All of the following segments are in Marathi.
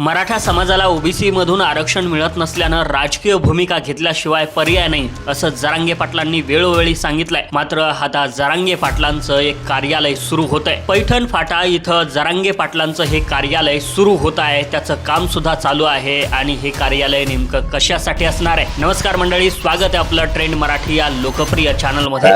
मराठा समाजाला ओबीसी मधून आरक्षण मिळत नसल्यानं राजकीय भूमिका घेतल्याशिवाय पर्याय नाही असं जरांगे पाटलांनी वेळोवेळी सांगितलंय. मात्र आता जरांगे पाटलांचं एक कार्यालय सुरू होत आहे पैठण फाटा इथं जरांगे पाटलांचं हे कार्यालय सुरू होत आहे. त्याचं काम सुद्धा चालू आहे आणि हे कार्यालय नेमकं कशासाठी असणार आहे? नमस्कार मंडळी स्वागत आहे आपलं ट्रेंड मराठी या लोकप्रिय चॅनलमध्ये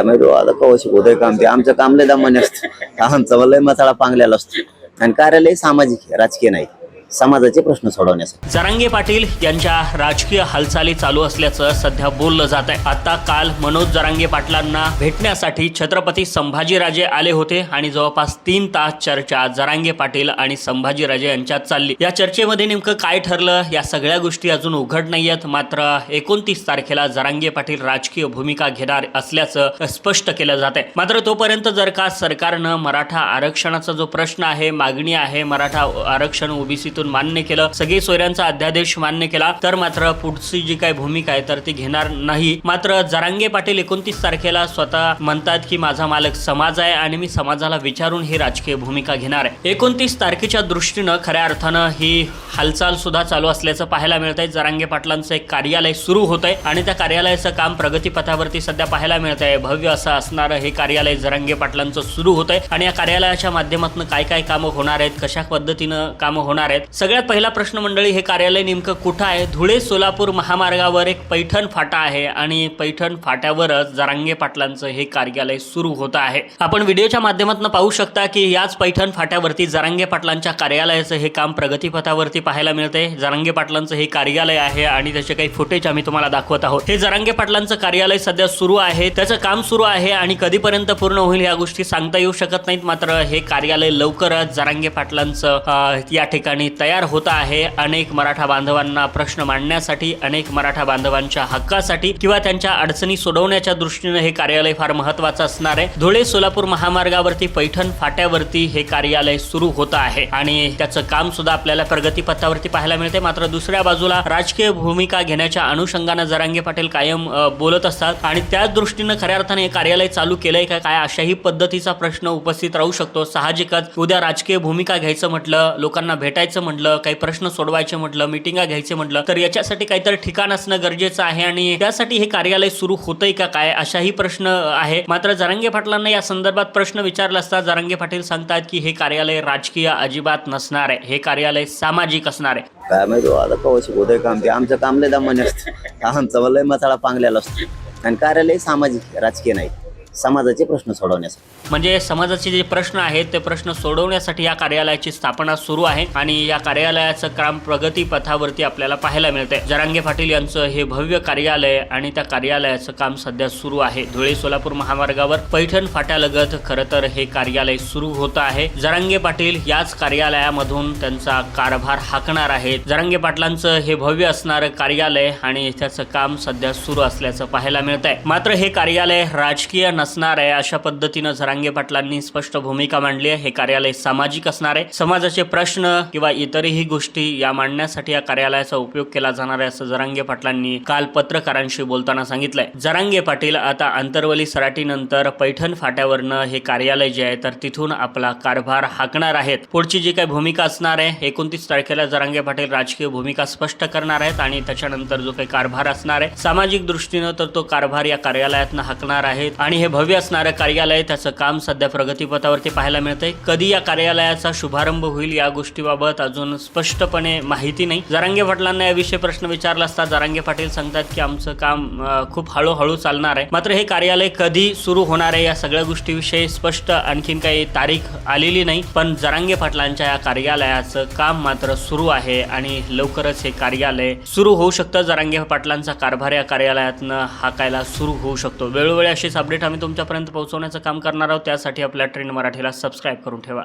काम ते. आमचं काम लय दमाने असतं. आमचं लय मसाळा पांगलेला असतो. आणि कार्यालय सामाजिक राजकीय नाही. समाजाचे प्रश्न सोडवण्यासाठी. जरांगे पाटील यांच्या राजकीय हालचाली चालू असल्याचं सध्या बोललं जात आहे. आता काल मनोज जरांगे पाटलांना भेटण्यासाठी छत्रपती संभाजीराजे आले होते आणि जवळपास तीन तास चर्चा जरांगे पाटील आणि संभाजीराजे यांच्यात चालली. या चर्चेमध्ये नेमकं काय ठरलं? या सगळ्या गोष्टी अजून उघड नाही आहेत मात्र एकोणतीस तारखेला जरांगे पाटील राजकीय भूमिका घेणार असल्याचं स्पष्ट केलं जात आहे. मात्र तोपर्यंत जर का सरकारनं मराठा आरक्षणाचा जो प्रश्न आहे मागणी आहे मराठा आरक्षण ओबीसीतून मान्य केलं सगळी सोयऱ्यांचा अध्यादेश मान्य केला तर मात्र पुढची जी काही भूमिका आहे तर ती घेणार नाही. मात्र जरांगे पाटील एकोणतीस तारखेला स्वतः म्हणतात की माझा मालक समाज आहे आणि मी समाजाला विचारून ही राजकीय भूमिका घेणार आहे. एकोणतीस तारखेच्या दृष्टीनं खऱ्या अर्थानं ही हालचाल सुद्धा चालू असल्याचं पाहायला मिळत आहे जरांगे पाटलांचं एक कार्यालय सुरू होत आहे आणि त्या कार्यालयाचं काम प्रगतीपथावरती सध्या पाहायला मिळत आहे भव्य असं असणारं हे कार्यालय जरांगे पाटलांचं सुरू होत आहे आणि या कार्यालयाच्या माध्यमातून काय काय कामं होणार आहेत कशा पद्धतीनं कामं होणार आहेत सगळ्यात पहिला प्रश्न मंडळी हे कार्यालय नेमकं कुठं आहे? धुळे सोलापूर महामार्गावर एक पैठण फाटा आहे आणि पैठण फाट्यावरच जरांगे पाटलांचं हे कार्यालय सुरू होत आहे. आपण व्हिडिओच्या माध्यमातून पाहू शकता की याच पैठण फाट्यावरती जरांगे पाटलांच्या कार्यालयाचं हे काम प्रगतीपथावरती पाहायला मिळते. जरांगे पाटलांचं हे कार्यालय आहे आणि त्याचे काही फुटेज आम्ही तुम्हाला दाखवत आहोत. हे जरांगे पाटलांचं कार्यालय सध्या सुरू आहे. त्याचं काम सुरू आहे आणि कधीपर्यंत पूर्ण होईल या गोष्टी सांगता येऊ शकत नाहीत. मात्र हे कार्यालय लवकरच जरांगे पाटलांचं या ठिकाणी तयार होत आहे. अनेक मराठा बांधवांना प्रश्न मांडण्यासाठी अनेक मराठा बांधवांच्या हक्कासाठी किंवा त्यांच्या अडचणी सोडवण्याच्या दृष्टीने हे कार्यालय फार महत्वाचं असणार आहे. धुळे सोलापूर महामार्गावरती पैठण फाट्यावरती हे कार्यालय सुरू होत आहे आणि त्याचं काम सुद्धा आपल्याला प्रगतीपथावरती पाहायला मिळते. मात्र दुसऱ्या बाजूला राजकीय भूमिका घेण्याच्या अनुषंगानं जरांगे पाटील कायम बोलत असतात आणि त्याच दृष्टीनं खऱ्या अर्थाने हे कार्यालय चालू केलंय का काय अशाही पद्धतीचा प्रश्न उपस्थित राहू शकतो. साहजिकच उद्या राजकीय भूमिका घ्यायचं म्हटलं लोकांना भेटायचं म्हटलं काही प्रश्न सोडवायचे म्हटलं मिटिंगा घ्यायचे म्हटलं तर याच्यासाठी काहीतरी ठिकाण असणं गरजेचं आहे आणि त्यासाठी हे कार्यालय सुरू होतंय का काय अशाही प्रश्न आहे. मात्र जरांगे पाटलांना या संदर्भात प्रश्न विचारला असता जरांगे पाटील सांगतात की हे कार्यालय राजकीय अजिबात नसणार आहे. हे कार्यालय सामाजिक असणार आहे. काय माहिती आता कवशी शिकवतोय काम ते. आमचं काम लय दमाने असतं. आमचं लय मसाळा पांगलेला असतो. आणि कार्यालय सामाजिक राजकीय नाही. समाजाचे प्रश्न सोडवण्यासाठी. म्हणजे समाजाचे जे प्रश्न आहेत ते प्रश्न सोडवण्यासाठी या कार्यालयाची स्थापना सुरू आहे आणि या कार्यालयाचं काम प्रगती पथावरती आपल्याला पाहायला मिळते जरांगे पाटील यांचं हे भव्य कार्यालय आणि त्या कार्यालयाचं काम सध्या सुरू आहे. धुळे सोलापूर महामार्गावर पैठण फाट्यालगत खरं तर हे कार्यालय सुरू होत आहे. जरांगे पाटील याच कार्यालयामधून त्यांचा कारभार हाकणार आहेत. जरांगे पाटलांचं हे भव्य असणारं कार्यालय आणि त्याचं काम सध्या सुरू असल्याचं पाहायला मिळत आहे मात्र हे कार्यालय राजकीय नसणार आहे. अशा पद्धतीनं झरांगे पाटलांनी स्पष्ट भूमिका मांडली आहे. हे कार्यालय सामाजिक असणार आहे. समाजाचे प्रश्न किंवा इतरही गोष्टी या मांडण्यासाठी या कार्यालयाचा उपयोग केला जाणार आहे असं जरांगे पाटलांनी काल पत्रकारांशी बोलताना सांगितलंय. जरांगे पाटील आता आंतरवली सराटीनंतर पैठण फाट्यावरनं हे कार्यालय जे आहे तर तिथून आपला कारभार हाकणार आहेत. पुढची जी काही भूमिका असणार आहे एकोणतीस तारखेला जरांगे पाटील राजकीय भूमिका स्पष्ट करणार आहेत आणि त्याच्यानंतर जो काही कारभार असणार आहे सामाजिक दृष्टीनं तर तो कारभार या कार्यालयातनं हाकणार आहेत. आणि हे भव्य असणारं कार्यालय त्याचं काम सध्या प्रगतीपथावरती पाहायला मिळतंय. कधी या कार्यालयाचा शुभारंभ होईल या गोष्टीबाबत अजून स्पष्टपणे माहिती नाही. जरांगे पाटलांना याविषयी प्रश्न विचारला असता जरांगे पाटील सांगतात की आमचं काम खूप हळूहळू चालणार आहे. मात्र हे कार्यालय कधी सुरू होणार आहे या सगळ्या गोष्टीविषयी स्पष्ट आणखीन काही तारीख आलेली नाही. पण जरांगे पाटलांच्या या कार्यालयाचं काम मात्र सुरू आहे आणि लवकरच हे कार्यालय सुरू होऊ शकतं. जरांगे पाटलांचा कारभार या कार्यालयातनं हाकायला सुरू होऊ शकतो. वेळोवेळी अशीच अपडेट आम्ही तुमच्यापर्यंत पोहोचवण्याचं काम करणार आहोत त्यासाठी आपल्या ट्रेंड मराठीला सबस्क्राईब करून ठेवा.